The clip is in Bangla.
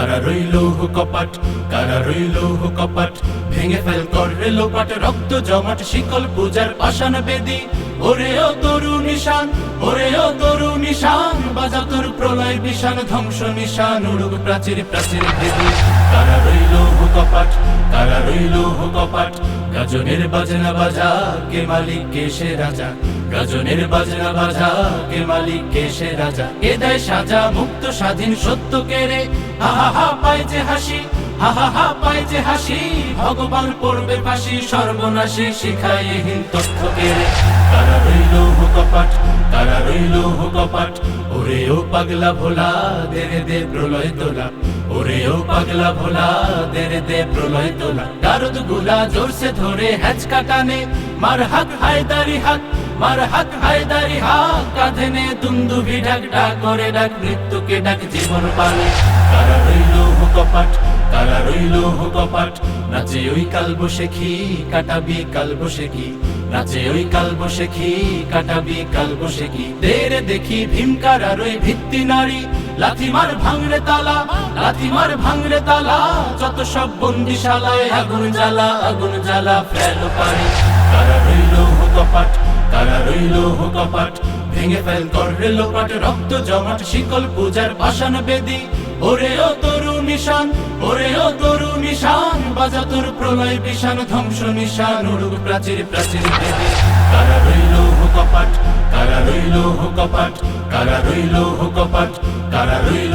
কারা রইল কপাট, কারা রইল কপাট? ভেঙে ফেল করে লোপাট, রক্ত জমাট, শিকল পূজার পাষাণ বেদি। ওরে ও তরু নিশান, ওরে ও তরু নিশান, বাজা তোর প্রলয় বিশান ধ্বংস নিশান, উড়ুক প্রাচীর প্রাচীর ভেদি কারা রইল কপাট, কারা রইল কপাট? গাজনের বাজনা বাজা, কে মালিক, কে সে রাজা? গাজনের বাজনা বাজা, কে মালিক, কে সে রাজা? এ দেয় সাজা, মুক্ত স্বাধীন সত্য কে হা হা পাগলা ভোলা, দেরে দে প্রলয় তোলা। ওরে ও পাগলা ভোলা, দেরে দে প্রলয় তোলা। দারুদগুলা জোরসে ধরে হ্যাচকা টানে মার হাক, হায়দারি হাক। মার হাক হায়দারি হাক কাঁধে নে দুন্দুভি ডাক ডাক করে ডাক, মৃত্যুকে ডাক জীবন পালে। কারা রইল কপাট কারা রইল কপাট নাচে ওই কাল বসে খি কাটাবি কাল বসে কি নাচে ওই কাল বসে খি কাটাবি কাল বসে কি দেরে দেখি ভীমকার আর ওই ভিত্তি নারী। লাথিমার ভাঙরে তালা লাথিমার ভাঙরে তালা। যত সব বন্দিশালায় আগুন জ্বালা আগুন জ্বালা ফেল পারি। কারা রইল কপাট ভেঙে ফেল করলে লোপাট রক্ত জমাট, শিকল পূজার পাষাণ বেদি। ওরে ও তরু নিশান, ওরে ও তরু নিশান, বাজা তোর প্রলয় বিশান ধ্বংস নিশান, উড়ুক প্রাচীর প্রাচীর বেদি। কারা রইল কপাট কারা রইল কপাট কারা রইল কপাট কারা রইল